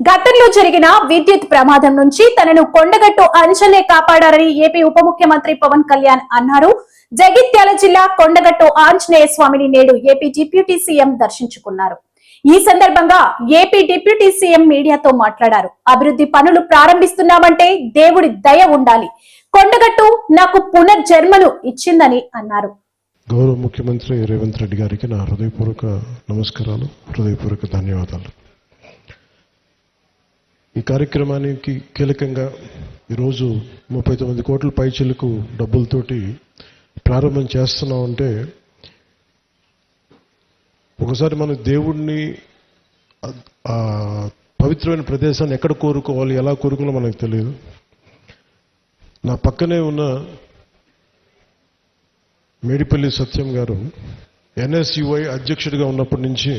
గతంలో జరిగిన విద్యుత్ ప్రమాదం నుంచి తనను కొండగట్టు అంచనే కాపాడారని ఏపీ ఉప ముఖ్యమంత్రి పవన్ కళ్యాణ్ అన్నారు. జగిత్యాల జిల్లా కొండగట్టు ఆంజనేయ స్వామిని నేడు ఏపీ డిప్యూటీ సీఎం దర్శించుకున్నారు. ఈ సందర్భంగా ఏపీ డిప్యూటీ సీఎం మీడియాతో మాట్లాడారు. అభివృద్ధి పనులు ప్రారంభిస్తున్నామంటే దేవుడి దయ ఉండాలి. కొండగట్టు నాకు పునర్జన్మను ఇచ్చిందని అన్నారు. గౌరవ ముఖ్యమంత్రి రేవంత్ రెడ్డి గారికి నా హృదయపూర్వక నమస్కారాలు హృదయపూర్వక ధన్యవాదాలు. ఈ కార్యక్రమానికి కీలకంగా ఈరోజు ముప్పై తొమ్మిది కోట్ల పైచిలకు డబ్బులతోటి ప్రారంభం చేస్తున్నామంటే ఒకసారి మనం దేవుణ్ణి పవిత్రమైన ప్రదేశాన్ని ఎక్కడ కోరుకోవాలి ఎలా కోరుకున్నా మనకు తెలియదు. నా పక్కనే ఉన్న మేడిపల్లి సత్యం గారు ఎన్ఎస్యుఐ అధ్యక్షుడిగా ఉన్నప్పటి నుంచి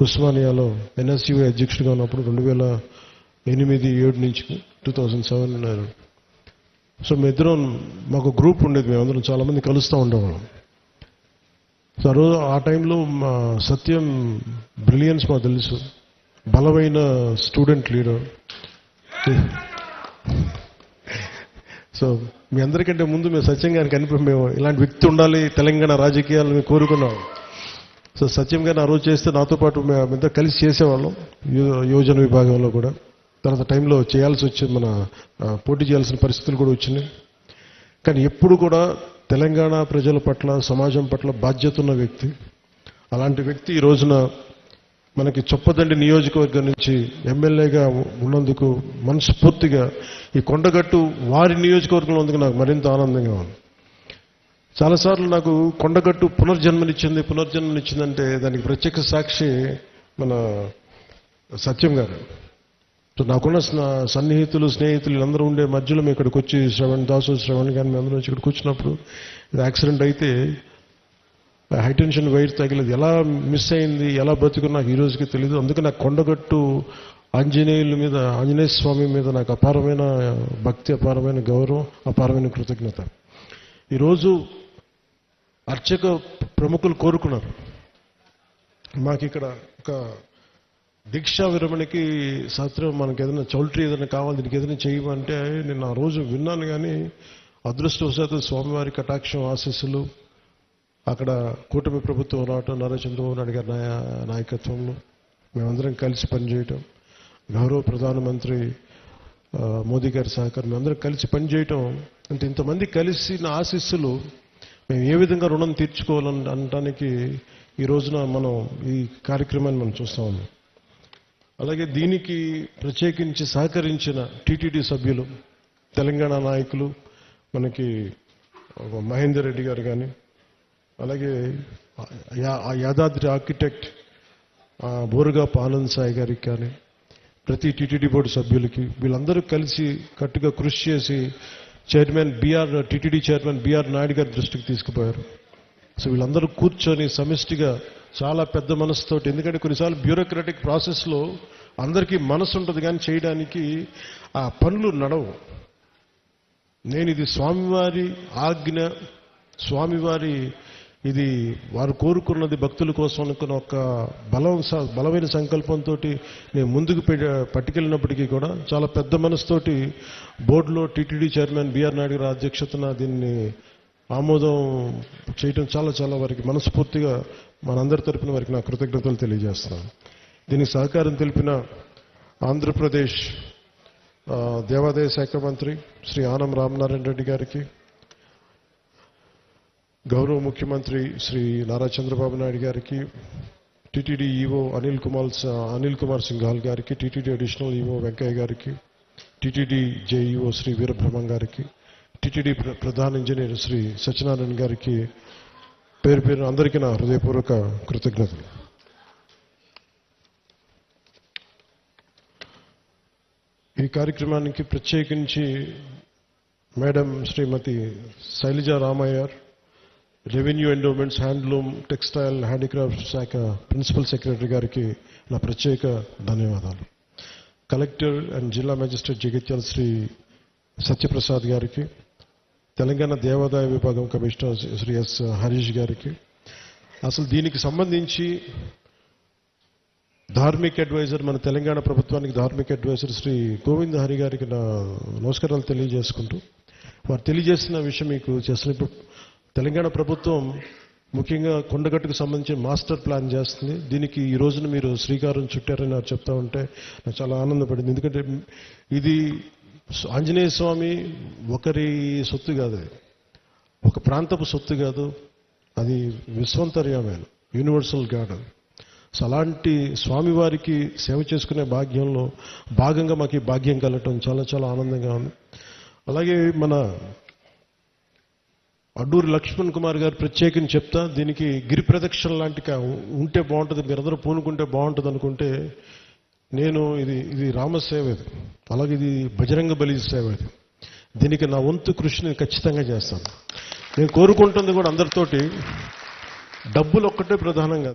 ఉస్మానియాలో ఎన్ఎస్యుఐ అధ్యక్షుడిగా ఉన్నప్పుడు రెండు వేల ఎనిమిది ఏడు నుంచి టూ థౌజండ్ సెవెన్ సో మేమిద్దరం మాకు గ్రూప్ ఉండేది మేమందరం చాలామంది కలుస్తూ ఉండేవాళ్ళం. సో ఆ రోజు ఆ టైంలో మా సత్యం బ్రిలియన్స్ మాకు తెలుసు. బలమైన స్టూడెంట్ లీడర్. సో మీ అందరికంటే ముందు మేము సత్యం గారికి కనిపి మేము ఇలాంటి వ్యక్తి ఉండాలి తెలంగాణ రాజకీయాలు మేము కోరుకున్నాం. సో సత్యం గారిని ఆ రోజు చేస్తే నాతో పాటు మేమంతా కలిసి చేసేవాళ్ళం యో- యోజన విభాగంలో కూడా. తర్వాత టైంలో చేయాల్సి వచ్చింది మన పోటీ చేయాల్సిన పరిస్థితులు కూడా వచ్చినాయి. కానీ ఎప్పుడు కూడా తెలంగాణ ప్రజల పట్ల సమాజం పట్ల బాధ్యత ఉన్న వ్యక్తి. అలాంటి వ్యక్తి ఈ రోజున మనకి చొప్పదండి నియోజకవర్గం నుంచి ఎమ్మెల్యేగా ఉన్నందుకు మనస్ఫూర్తిగా ఈ కొండగట్టు వారి నియోజకవర్గంలో ఉన్నందుకు నాకు మరింత ఆనందంగా ఉంది. చాలాసార్లు నాకు కొండగట్టు పునర్జన్మనిచ్చింది పునర్జన్మనిచ్చిందంటే దానికి ప్రత్యక్ష సాక్షి మన సత్యం గారు. సో నాకున్న సన్నిహితులు స్నేహితులు వీళ్ళందరూ ఉండే మధ్యలో మేము ఇక్కడికి వచ్చి శ్రవణ్ దాసు శ్రవణ్ కానీ మేము అందరం వచ్చి ఇక్కడికి వచ్చినప్పుడు ఇది యాక్సిడెంట్ అయితే హైటెన్షన్ వైర్ తగిలేదు. ఎలా మిస్ అయింది ఎలా బతుకున్నా నాకు ఈ రోజుకి తెలియదు అందుకే నాకు కొండగట్టు ఆంజనేయుల మీద ఆంజనేయ స్వామి మీద నాకు అపారమైన భక్తి అపారమైన గౌరవం అపారమైన కృతజ్ఞత. ఈరోజు అర్చక ప్రముఖులు కోరుకున్నారు. మాకు ఇక్కడ ఒక దీక్షా విరమణకి శాస్త్రం మనకి ఏదైనా చౌల్ట్రీ ఏదైనా కావాలి దీనికి ఏదైనా చేయమంటే నేను ఆ రోజు విన్నాను కానీ అదృష్టవశాత్తు స్వామివారి కటాక్షం ఆశీస్సులు అక్కడ కూటమి ప్రభుత్వం రావటం నారా చంద్రబాబు నాయుడు గారి నాయ- నాయకత్వంలో మేమందరం కలిసి పనిచేయటం గౌరవ ప్రధానమంత్రి మోదీ గారి సహకారం మేమందరం కలిసి పనిచేయటం అంటే ఇంతమంది కలిసిన ఆశీస్సులు మేము ఏ విధంగా రుణం తీర్చుకోవాలని అనడానికి ఈ రోజున మనం ఈ కార్యక్రమాన్ని మనం చూస్తా ఉన్నాం. అలాగే దీనికి ప్రత్యేకించి సహకరించిన టీటీడీ సభ్యులు తెలంగాణ నాయకులు మనకి మహేందర్ రెడ్డి గారు కానీ అలాగే యా- ఆ యాదాద్రి ఆర్కిటెక్ట్ ఆ, బోరుగాపు ఆనంద్ సాయి గారికి కానీ ప్రతి టీటీడీ బోర్డు సభ్యులకి వీళ్ళందరూ కలిసి కట్టుగా కృషి చేసి chairman BR TTD chairman BR Naidu గారి దృష్టికి తీసుకుపోయారు. సో వీళ్ళందరూ కూర్చొని సమిష్టిగా చాలా పెద్ద మనసుతోటి ఎందుకంటే కొన్నిసార్లు బ్యూరోక్రాటిక్ ప్రాసెస్లో అందరికీ మనసు ఉంటుంది కానీ చేయడానికి ఆ పనులు నడవు. నేను ఇది స్వామివారి ఆజ్ఞ స్వామివారి ఇది వారు కోరుకున్నది భక్తుల కోసం అనుకున్న ఒక బలం బలమైన సంకల్పంతో నేను ముందుకు పె- పట్టుకెళ్ళినప్పటికీ కూడా చాలా పెద్ద మనసుతోటి బోర్డులో టీటీడీ చైర్మన్ బీఆర్ నాయుడు గారి అధ్యక్షతన దీన్ని ఆమోదం చేయటం చాలా చాలా వారికి మనస్ఫూర్తిగా మనందరి తరపున వారికి నా కృతజ్ఞతలు తెలియజేస్తున్నాను. దీనికి సహకారం తెలిపిన ఆంధ్రప్రదేశ్ దేవాదాయ శాఖ మంత్రి శ్రీ ఆనం రామనారాయణ రెడ్డి గారికి గౌరవ ముఖ్యమంత్రి శ్రీ నారా చంద్రబాబు నాయుడు గారికి టీటీడీ ఈవో అనిల్ కుమార్ అనిల్ కుమార్ సింఘాల్ గారికి టీటీడీ అడిషనల్ ఈవో వెంకయ్య గారికి టీటీడీ జేఈఓ శ్రీ వీరబ్రహ్మం గారికి టీటీడీ ప్ర- ప్రధాన ఇంజనీర్ శ్రీ సత్యనారాయణ గారికి పేరు పేరు అందరికీ నా హృదయపూర్వక కృతజ్ఞతలు. ఈ కార్యక్రమానికి ప్రత్యేకించి madam Shrimati Shailaja Ramaiyar revenue endowments handloom textile handicraft శాఖ ప్రిన్సిపల్ సెక్రటరీ గారికి నా ప్రత్యేక ధన్యవాదాలు. కలెక్టర్ అండ్ జిల్లా మేజిస్ట్రేట్ జగిత్యాల శ్రీ సత్యప్రసాద్ గారికి తెలంగాణ దేవాదాయ విభాగం కమిషనర్ శ్రీ ఎస్ హరీష్ గారికి అసలు దీనికి సంబంధించి ధార్మిక అడ్వైజర్ మన తెలంగాణ ప్రభుత్వానికి ధార్మిక అడ్వైజర్ శ్రీ గోవింద్ హరి గారికి నా నమస్కారాలు తెలియజేసుకుంటూ వారు తెలియజేసిన విషయం మీకు చేసిన ఇప్పుడు తెలంగాణ ప్రభుత్వం ముఖ్యంగా కొండగట్టుకు సంబంధించి మాస్టర్ ప్లాన్ చేస్తుంది. దీనికి ఈ రోజున మీరు శ్రీకారం చుట్టారని నాకు చెప్తా ఉంటే నాకు చాలా ఆనందపడింది. ఎందుకంటే ఇది ఆంజనేయ స్వామి ఒకరి సొత్తు కాదు ఒక ప్రాంతపు సొత్తు కాదు. అది విశ్వంతర్యమైన యూనివర్సల్ గాడ్ సో అలాంటి స్వామివారికి సేవ చేసుకునే భాగ్యంలో భాగంగా మాకు ఈ భాగ్యం కలగటం చాలా చాలా ఆనందంగా ఉంది. అలాగే మన అడ్డూరి లక్ష్మణ్ కుమార్ గారు ప్రత్యేకం చెప్తా దీనికి గిరి ప్రదక్షిణ లాంటి ఉంటే బాగుంటుంది మీరందరూ పూనుకుంటే బాగుంటుంది అనుకుంటే నేను ఇది ఇది రామసేవ ఇది. అలాగే ఇది బజరంగ బలి సేవ ఇది. దీనికి నా వంతు కృషిని ఖచ్చితంగా చేస్తాను. నేను కోరుకుంటుంది కూడా అందరితోటి డబ్బులు ఒక్కటే ప్రధానం కాదు